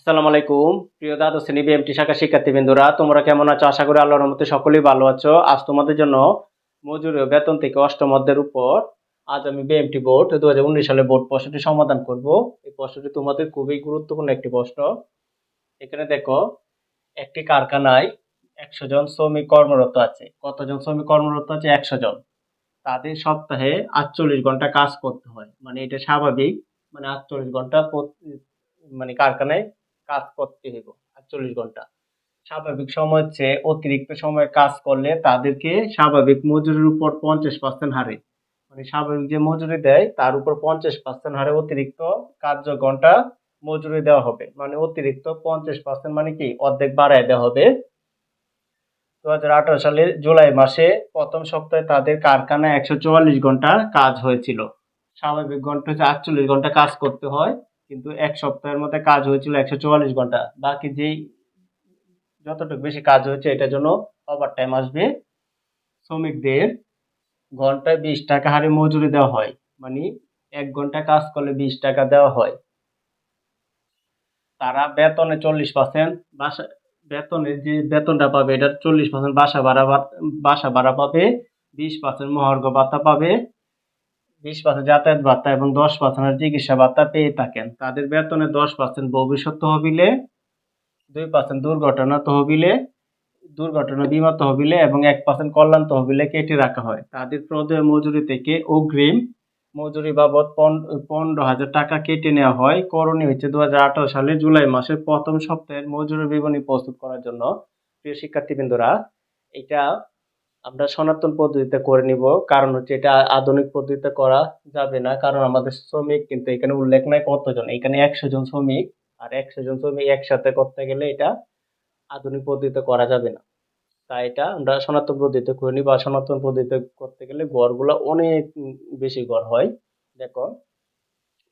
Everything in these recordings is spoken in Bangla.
আসসালামু আলাইকুম। প্রিয় দ্বাদশ শ্রেণি বিএমটি শাখা শিক্ষার্থীবৃন্দরা, তোমরা কেমন আছো? আশা করি আল্লাহর রহমতে সকলেই ভালো আছো। আজ তোমাদের জন্য মজুরি ও বেতন থেকে অষ্টম অধ্যায়ের উপর আজ আমি বিএমটি বোর্ড দু হাজার উনিশ সালে বোর্ড প্রশ্নটি সমাধান করব। এই প্রশ্নটি তোমাদের খুবই গুরুত্বপূর্ণ একটি প্রশ্ন। এখানে দেখো, একটি কারখানায় একশো জন শ্রমিক কর্মরত আছে। কতজন শ্রমিক কর্মরত আছে? একশো জন। তাদের সপ্তাহে আটচল্লিশ ঘণ্টা কাজ করতে হয়। মানে এটা স্বাভাবিক। মানে আটচল্লিশ ঘণ্টা মানে কারখানায় কাজ করতে হইব, আটচল্লিশ ঘণ্টা। স্বাভাবিক সময় চেয়ে অতিরিক্ত সময় কাজ করলে তাদেরকে স্বাভাবিক মজুরির উপর পঞ্চাশ পার্সেন্ট হারে। মানে স্বাভাবিক যে মজুরি দেয়, তার উপর পঞ্চাশ পার্সেন্ট হারে অতিরিক্ত কার্য ঘণ্টা মজুরি দেওয়া হবে। মানে অতিরিক্ত পঞ্চাশ পার্সেন্ট মানে কি? অর্ধেক বাড়ায় দেওয়া হবে। দু হাজার আঠারো সালের জুলাই মাসে প্রথম সপ্তাহে তাদের কারখানায় একশো চুয়াল্লিশ ঘণ্টা কাজ হয়েছিল। স্বাভাবিক ঘণ্টা হচ্ছে আটচল্লিশ ঘণ্টা কাজ করতে হয়। কিন্তু এক সপ্তাহের মধ্যে কাজ হয়েছিল একশো চুয়াল্লিশ ঘণ্টা। বাকি যেই যতটুকু বেশি কাজ হয়েছে, এটার জন্য ওভার টাইম আসবে। শ্রমিকদের ঘন্টায় বিশ টাকা হারে মজুরি দেওয়া হয়। মানে এক ঘণ্টা কাজ করলে বিশ টাকা দেওয়া হয়। তারা বেতনে চল্লিশ পার্সেন্ট বাসা বেতনের যে বেতনটা পাবে, এটা চল্লিশ পার্সেন্ট বাসা ভাড়া বাসা ভাড়া পাবে, বিশ পার্সেন্ট মহার্ঘ ভাতা পাবে। বিশ পার্সেন্ট যাতায়াত ভাতা এবং দশ পার্সেন্ট চিকিৎসা ভাতা পেয়ে থাকেন। তাদের বেতনে দশ পার্সেন্ট ভবিষ্যৎ তহবিলে, দুই পার্সেন্ট দুর্ঘটনা তহবিলে, দুর্ঘটনা বীমা তহবিলে এবং এক পার্সেন্ট কল্যাণ তহবিলে কেটে রাখা হয়। তাদের প্রদেয় মজুরি থেকে অগ্রিম মজুরি বাবদ পন- পনেরো হাজার টাকা কেটে নেওয়া হয়। করণীয় হচ্ছে দু হাজার সালের জুলাই মাসের প্রথম সপ্তাহের মজুরি বিবরণী প্রস্তুত করার জন্য। প্রিয় শিক্ষার্থীবৃন্দরা, এটা আমরা সনাতন পদ্ধতিতে করে নিব। কারণ হচ্ছে এটা আধুনিক পদ্ধতিতে করা যাবে না। কারণ আমাদের শ্রমিক কিন্তু এখানে উল্লেখ নাই কতজন। এখানে একশো জন শ্রমিক আর একশো জন শ্রমিক একসাথে করতে গেলে এটা আধুনিক পদ্ধতিতে করা যাবে না। তাই এটা আমরা সনাতন পদ্ধতিতে করে নিব। আর সনাতন পদ্ধতিতে করতে গেলে গড়গুলো অনেক বেশি গড় হয়। দেখো,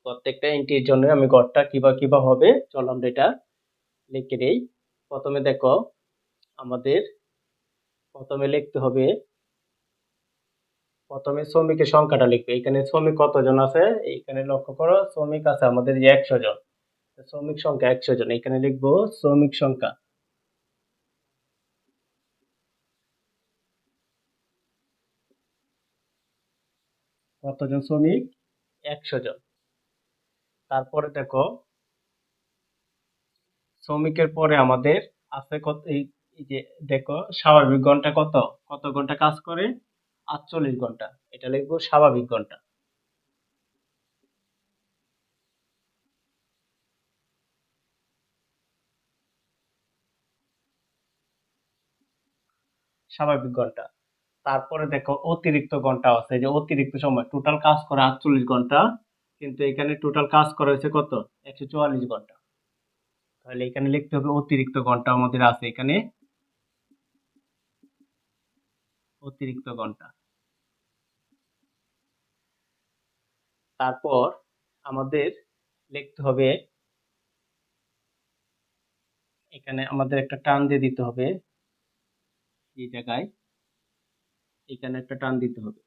প্রত্যেকটা এন্ট্রির জন্য আমি গড়টা কিবা কিবা হবে। চলো আমরা এটা লিখে দিই। প্রথমে দেখো, আমাদের প্রথমে লিখতে হবে, প্রথমে শ্রমিকের সংখ্যাটা লিখবে। এখানে শ্রমিক কতজন আছে? এখানে লক্ষ্য করো, শ্রমিক আছে আমাদের যে একশো জন। শ্রমিক সংখ্যা একশো জন। এখানে লিখব শ্রমিক সংখ্যা। কতজন শ্রমিক? একশো জন। তারপরে দেখো, শ্রমিকের পরে আমাদের আছে কত যে দেখো, স্বাভাবিক ঘণ্টা কত? কত ঘণ্টা কাজ করে? আটচল্লিশ ঘণ্টা। এটা লিখব স্বাভাবিক ঘণ্টা। স্বাভাবিক ঘণ্টা। তারপরে দেখো, অতিরিক্ত ঘণ্টা আছে। যে অতিরিক্ত সময় টোটাল কাজ করে আটচল্লিশ ঘণ্টা, কিন্তু এখানে টোটাল কাজ করা হয়েছে কত? একশো চুয়াল্লিশ ঘণ্টা। তাহলে এখানে লিখতে হবে অতিরিক্ত ঘণ্টা আমাদের আছে এখানে। অতিরিক্ত ঘণ্টা। তারপর আমাদের লিখতে হবে, এখানে আমাদের একটা টান দিয়ে দিতে হবে, এই জায়গায় এখানে একটা টান দিতে হবে।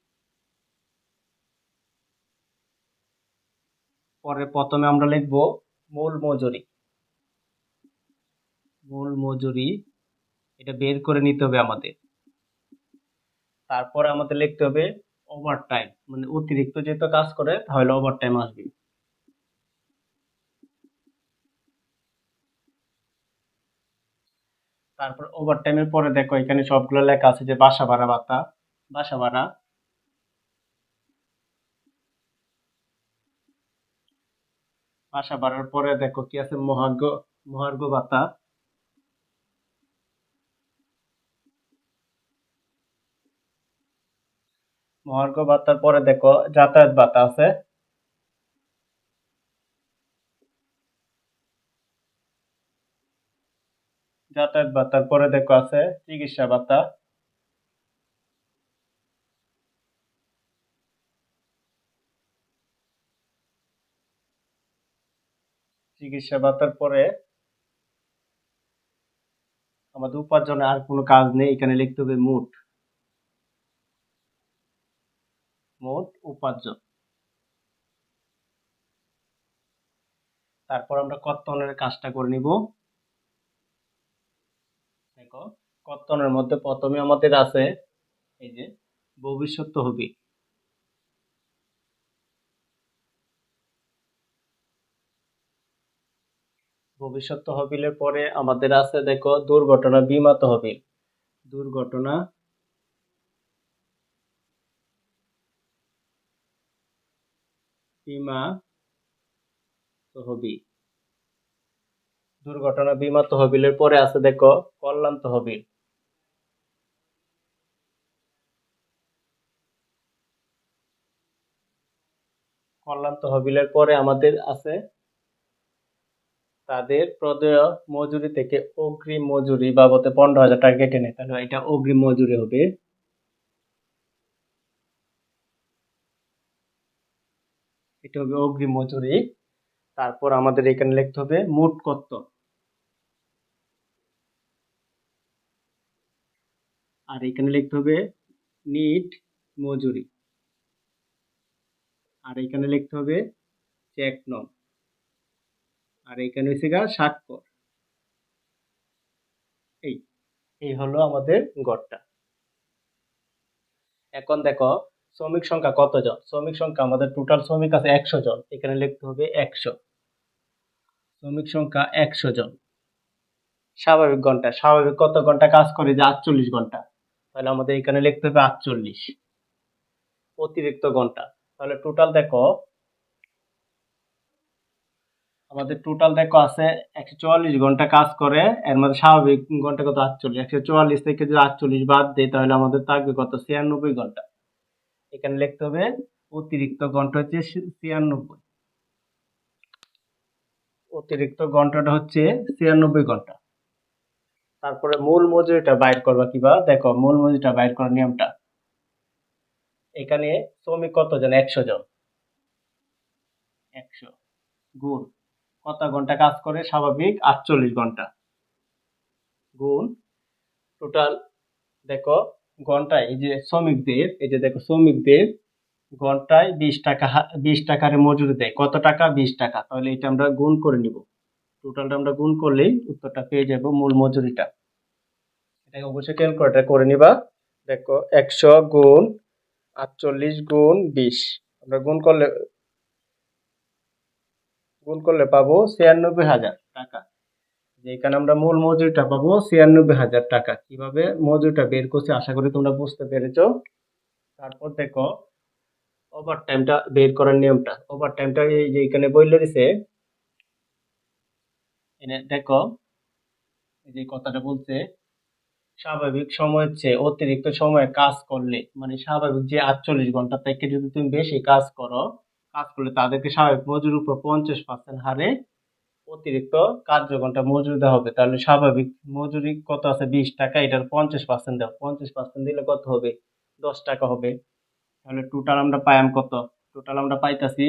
পরে প্রথমে আমরা লিখব মূল মজুরি। মূল মজুরি, এটা বের করে নিতে হবে আমাদের। তারপরে আমাদের লিখতে হবে ওভার টাইম মানে অতিরিক্ত যেহেতু কাজ করে, তাহলে ওভার টাইম আসবে তারপর ওভার টাইমের পরে দেখো, এখানে সবগুলো লেখা আছে যে বাসা ভাড়া ভাতা, বাসা ভাড়া। বাসা ভাড়ার পরে দেখো কি আছে, মহার্ঘ মহার্ঘ ভাতা। মহার্ঘ ভাতার পরে দেখো, যাতায়াত ভাতা আছে। যাতায়াত ভাতার পরে দেখো আছে, চিকিৎসা ভাতা চিকিৎসা ভাতার পরে আমাদের উপার্জনে আর কোনো কাজ নেই, এখানে লিখতে হবে মোট। মোট উপার্জন। তারপর আমরা কর্তনের কাজটা করে নিব। দেখো, কর্তনের মধ্যে প্রথমে আমাদের আছে এই যে ভবিষ্যৎ তহবিল। ভবিষ্যৎ তহবিলের পরে আমাদের আছে, দেখো, দুর্ঘটনা বীমা তহবিল। দুর্ঘটনা বীমা তহবিল। দুর্ঘটনা বীমা তহবিলের পরে আছে দেখো, কল্যাণ তহবিল। কল্যাণ তহবিলের পরে আমাদের আছে তাদের প্রদেয় মজুরি থেকে অগ্রিম মজুরি বাবদে পনেরো হাজার টাকা কেটে নেয়। তাহলে এটা অগ্রিম মজুরি হবে। এটা হবে অগ্রিম মজুরি। তারপর আমাদের এখানে লিখতে হবে মোট কত? আর এখানে লিখতে হবে নিট মজুরি। আর এখানে লিখতে হবে চেক নং। আর এখানে হচ্ছে গা স্বাক্ষর এই এই হলো আমাদের গড়টা। এখন দেখো শ্রমিক সংখ্যা কতজন? শ্রমিক সংখ্যা আমাদের টোটাল শ্রমিক আছে একশো জন। এখানে লিখতে হবে একশো। শ্রমিক সংখ্যা একশো জন। স্বাভাবিক ঘণ্টা। স্বাভাবিক কত ঘণ্টা? কাজ করে যে আটচল্লিশ ঘণ্টা। তাহলে আমাদের এখানে লিখতে হবে আটচল্লিশ। অতিরিক্ত ঘণ্টা। তাহলে টোটাল দেখো, আমাদের টোটাল দেখো আছে একশো চুয়াল্লিশ ঘণ্টা কাজ করে, এর মধ্যে স্বাভাবিক ঘণ্টা কত? আটচল্লিশ। একশো চুয়াল্লিশ থেকে যদি আটচল্লিশ বাদ দেয় তাহলে আমাদের থাকবে কত? ছিয়ানব্বই ঘণ্টা। এখানে লিখতে হবে অতিরিক্ত ঘণ্টা হচ্ছে ছিয়ানব্বই। অতিরিক্ত ঘন্টাটা হচ্ছে ছিয়ানব্বই ঘণ্টা। তারপরে মূল মজুরিটা বাইর করবা কিবা দেখো, মূল মজুরিটা বাইর করার নিয়মটা। এখানে শ্রমিক কতজন? একশো জন। একশো। গুণ। কত ঘণ্টা কাজ করে? স্বাভাবিক আটচল্লিশ ঘণ্টা। গুণ। টোটাল দেখো ঘন্টায়, এই যে শ্রমিকদের, এই যে দেখো শ্রমিকদের ঘন্টায় বিশ টাকা, বিশ টাকার মজুরি দেয়। কত টাকা? বিশ টাকা। তাহলে এটা আমরা গুণ করে নিব। টোটালটা আমরা গুণ করলেই উত্তরটা পেয়ে যাব মূল মজুরিটা। এটাকে অবশ্যই ক্যালকুলেটার করে নিবা। দেখো, একশো গুণ আটচল্লিশ গুণ বিশ। আমরা গুণ করলে গুণ করলে পাবো ছিয়ানব্বই হাজার টাকা। যেখানে আমরা মূল মজুরিটা পাবো ছিয়ানব্বই হাজার টাকা। কীভাবে মজুরিটা বের করছি আশা করি তোমরা বুঝতে পেরেছ। তারপর দেখো ওভার টাইমটা বের করার নিয়মটা। ওভার টাইমটা এই যে এখানে বললে দিছে, এনে দেখো, এই যে কথাটা বলছে, স্বাভাবিক সময়ের চেয়ে অতিরিক্ত সময়ে কাজ করলে মানে স্বাভাবিক যে আটচল্লিশ ঘণ্টা থেকে যদি তুমি বেশি কাজ করো, কাজ করলে তাদেরকে স্বাভাবিক মজুর উপর পঞ্চাশ পার্সেন্ট হারে অতিরিক্ত কার্য ঘণ্টা মজুরি দেওয়া হবে। তাহলে স্বাভাবিক মজুরি কত আছে? বিশ টাকা, এটার পঞ্চাশ পার্সেন্ট দেওয়া পঞ্চাশ পার্সেন্ট দিলে কত হবে? দশ টাকা হবে। তাহলে টোটাল আমরা পাইম কত? টোটাল আমরা পাইতাছি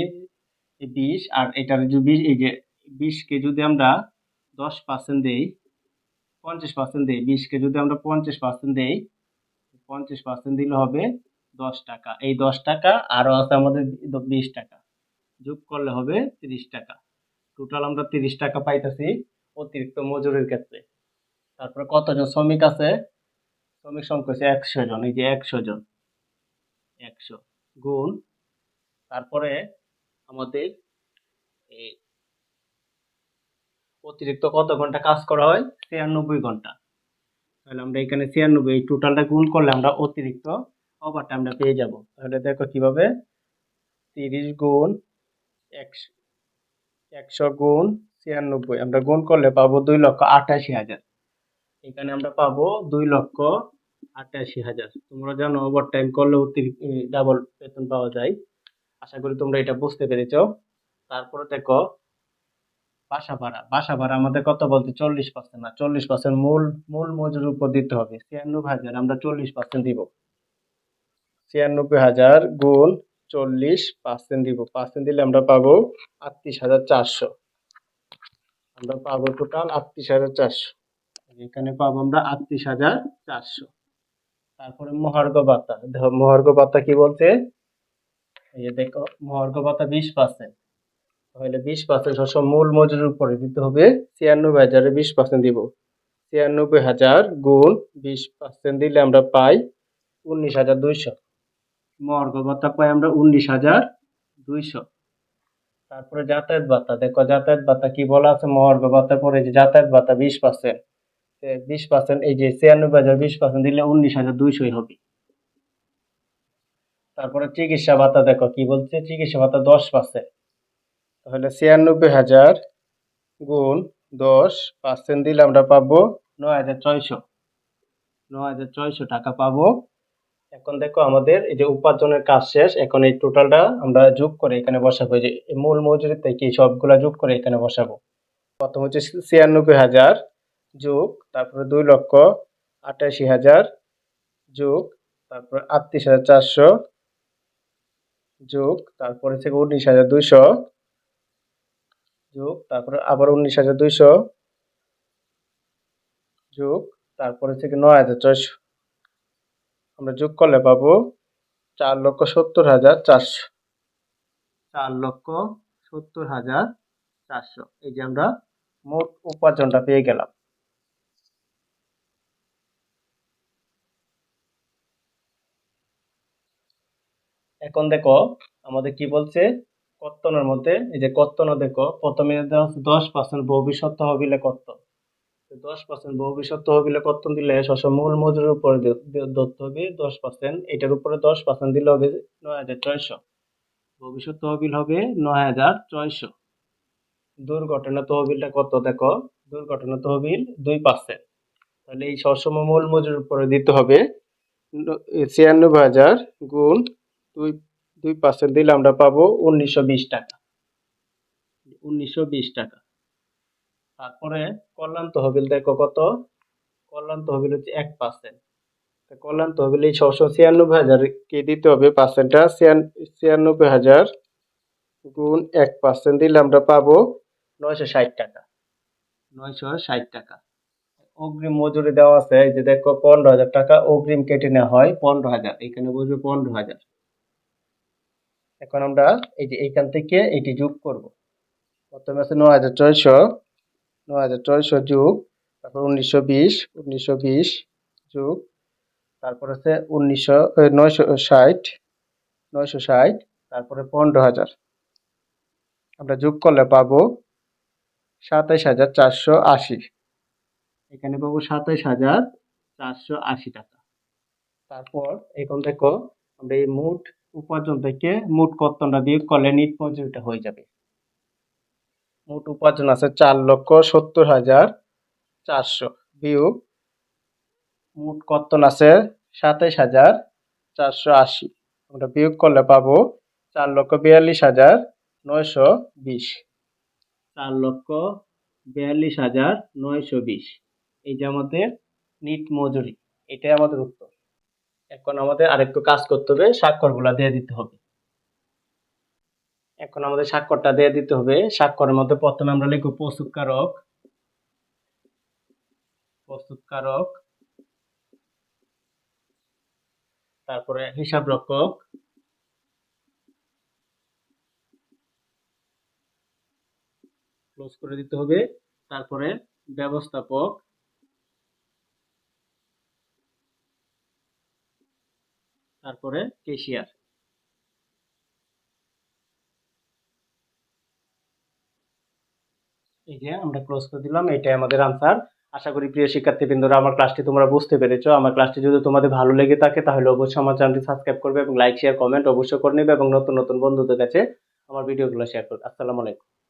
বিশ, আর এটার যে বিশ, এই যে বিশকে যদি আমরা দশ পার্সেন্ট দিই, পঞ্চাশ পার্সেন্ট দিই বিশকে যদি আমরা পঞ্চাশ পার্সেন্ট দিই, পঞ্চাশ পার্সেন্ট দিলে হবে দশ টাকা। এই দশ টাকা আরও আছে আমাদের বিশ টাকা। যোগ করলে হবে তিরিশ টাকা। টোটাল আমরা তিরিশ টাকা পাইতেছি, অতিরিক্ত মজুরির ক্ষেত্রে। তারপরে কতজন? শ্রমিক আছে? শ্রমিক সংখ্যা হচ্ছে একশো জন, এই যে একশো জন। একশো গুণ। তারপরে আমাদের অতিরিক্ত কত ঘণ্টা কাজ করা হয়? ছিয়ানব্বই ঘণ্টা। তাহলে আমরা এখানে ছিয়ানব্বই, এই টোটালটা গুণ করলে আমরা অতিরিক্ত ওভার আমরা পেয়ে যাব। তাহলে দেখো কীভাবে? তিরিশ গুণ একশো একশো গুণ ছিয়ানব্বই। আমরা গুণ করলে পাবো দুই লক্ষ আটাশি হাজার। এখানে আমরা পাবো দুই লক্ষ আটাশি হাজার। তোমরা জানো ওভার টাইম করলে অতিরিক্ত ডাবল বেতন পাওয়া যায়। আশা করি তোমরা এটা বুঝতে পেরেছ। তারপরে দেখো, বাসা ভাড়া। বাসা ভাড়া আমাদের কত বলতে? চল্লিশ পার্সেন্ট। না চল্লিশ পার্সেন্ট মূল মূল মজুর উপর দিতে হবে। ছিয়ানব্বই হাজার, আমরা চল্লিশ পার্সেন্ট দিব। ছিয়ানব্বই হাজার গুণ চল্লিশ পার্সেন্ট দিব পার্সেন্ট দিলে আমরা পাবো আটত্রিশ হাজার চারশো। আমরা পাবো টোটাল আটত্রিশ হাজার চারশো। এখানে পাবো আমরা আটত্রিশ হাজার চারশো। তারপরে মহার্ঘ ভাতা। মহার্ঘ ভাতা কি বলছে? এই যে দেখো, মহার্ঘ ভাতা বিশ পার্সেন্ট তাহলে বিশ পার্সেন্ট সবসময় মূল মজুরির উপরে দিতে হবে ছিয়ানব্বই হাজারে বিশ পার্সেন্ট দিব। ছিয়ানব্বই হাজার গুণ বিশ পার্সেন্ট দিলে আমরা পাই উনিশ হাজার দুইশো। মর্গ ভাতা পাই আমরা উনিশ হাজার দুইশো। তারপরে যাতায়াত ভাতা দেখো যাতায়াত ভাতা কি বলা আছে? মহার্ঘ ভাতা পরে যে যাতায়াত ভাতা বিশ পার্সেন্ট বিশ পার্সেন্ট এই যে ছিয়ানব্বই হাজার বিশ পার্সেন্ট দিলে উনিশ হাজার দুইশোই হবে। তারপরে চিকিৎসা ভাতা দেখো কি বলছে? চিকিৎসা ভাতা দশ পার্সেন্ট তাহলে ছিয়ানব্বই হাজার গুণ দশ পার্সেন্ট দিলে আমরা পাবো নয় হাজার ছয়শো। নয় হাজার ছয়শো টাকা পাবো এখন দেখো আমাদের এই যে উপার্জনের কাজ শেষ, এখন এই টোটালটা আমরা যোগ করে এখানে বসাবো। যে মূল মজুরি থেকে সবগুলা যোগ করে এখানে বসাবো। প্রথম হচ্ছে ছিয়ানব্বই হাজার যোগ, তারপরে দুই লক্ষ আটাশি হাজার যোগ, তারপরে আটত্রিশ হাজার চারশো যোগ, তারপরে থেকে উনিশ হাজার দুইশো যোগ, তারপরে আবার উনিশ হাজার দুইশো যোগ, তারপরে থেকে নয় হাজার ছয়শো আমরা যোগ করলে পাবো চার লক্ষ সত্তর হাজার চারশো। চার লক্ষ সত্তর হাজার চারশো। এই যে আমরা মোট উপার্জনটা পেয়ে গেলাম। এখন দেখো, আমাদের কি বলছে? কত্তনের মধ্যে, এই যে কত্তন দেখো, প্রথমে দশ পার্সেন্ট ভবিষ্যৎ তহবিলে কত্তন। দশ পার্সেন্ট ভবিষ্যৎ তহবিলে কত্তন দিলে শস্য মূল মজুরির উপরে ধরতে হবে দশ পার্সেন্ট এটার উপরে দশ পার্সেন্ট দিলে হবে নয় হাজার ছয়শো। ভবিষ্যৎ তহবিল হবে নয় হাজার ছয়শো। দুর্ঘটনা তহবিলটা কত দেখো? দুর্ঘটনা তহবিল দুই পার্সেন্ট তাহলে এই সবসময় মূল মজুরির উপরে দিতে হবে ছিয়ানব্বই হাজার গুণ দুই দুই পার্সেন্ট দিলে আমরা পাবো উনিশশো বিশ টাকা। উনিশশো বিশ টাকা। তারপরে কল্যাণ তহবিল দেখো কত? কল্যাণ তহবিল হচ্ছে এক পার্সেন্ট কল্যাণ তহবিল এই ছশো ছিয়ানব্বই হাজার কে দিতে হবে? পার্সেন্টটা ছিয়ানব্বই হাজার গুণ এক পার্সেন্ট দিলে আমরা পাবো নয়শো ষাট টাকা। নয়শো ষাট টাকা। অগ্রিম মজুরি দেওয়া আছে, এই যে দেখো পনেরো হাজার টাকা অগ্রিম কেটে নেওয়া হয় পনেরো হাজার, এখানে বসবে পনেরো হাজার। এখন আমরা এই যে এইখান থেকে এটি যোগ করব। প্রথমে আছে নয় হাজার ছয়শো নয় হাজার ছয়শো যোগ, তারপর উনিশশো বিশ উনিশশো বিশ যোগ, তারপর হচ্ছে উনিশশো নয়শো ষাট নয়শো ষাট, তারপরে পনেরো হাজার। আমরা যোগ করলে পাবো সাতাইশ হাজার চারশো আশি। এখানে পাবো সাতাইশ হাজার চারশো আশি টাকা। তারপর এখন দেখো, আমরা এই মোট উপার্জন থেকে মোট কর্তনটা বিয়োগ করলে নিট মজুরিটা হয়ে যাবে। মোট উপার্জন আছে চার লক্ষ সত্তর হাজার চারশো। বিয়োগ মোট কর্তন আছে সাতাইশ হাজার চারশো আশি। আমরা বিয়োগ করলে পাবো চার লক্ষ বিয়াল্লিশ হাজার নয়শো বিশ। চার লক্ষ বিয়াল্লিশ হাজার নয়শো বিশ। এই যে আমাদের নিট মজুরি, এটাই আমাদের উত্তর। এখন আমাদের আরেকটু কাজ করতে হবে, স্বাক্ষরগুলা দিয়ে দিতে হবে। এখন আমাদের স্বাক্ষরটা দিয়ে দিতে হবে। স্বাক্ষরের মধ্যে প্রথমে আমরা লিখব প্রস্তুতকারক। প্রস্তুতকারক। তারপরে হিসাব রক্ষক। ক্লোজ করে দিতে হবে। তারপরে ব্যবস্থাপক। তারপরে কেশিয়ার এই যে আমরা ক্লোজ করে দিলাম, এটাই আমাদের আনসার আশা করি প্রিয় শিক্ষার্থীবৃন্দরা, আমার ক্লাসটি তোমরা বুঝতে পেরেছ। আমার ক্লাসটি যদি তোমাদের ভালো লেগে থাকে, তাহলে অবশ্যই আমার চ্যানেলটি সাবস্ক্রাইব করবে এবং লাইক শেয়ার কমেন্ট অবশ্যই করে নেবে এবং নতুন নতুন বন্ধুদের কাছে আমার ভিডিওগুলো শেয়ার করবে। আসসালামু আলাইকুম।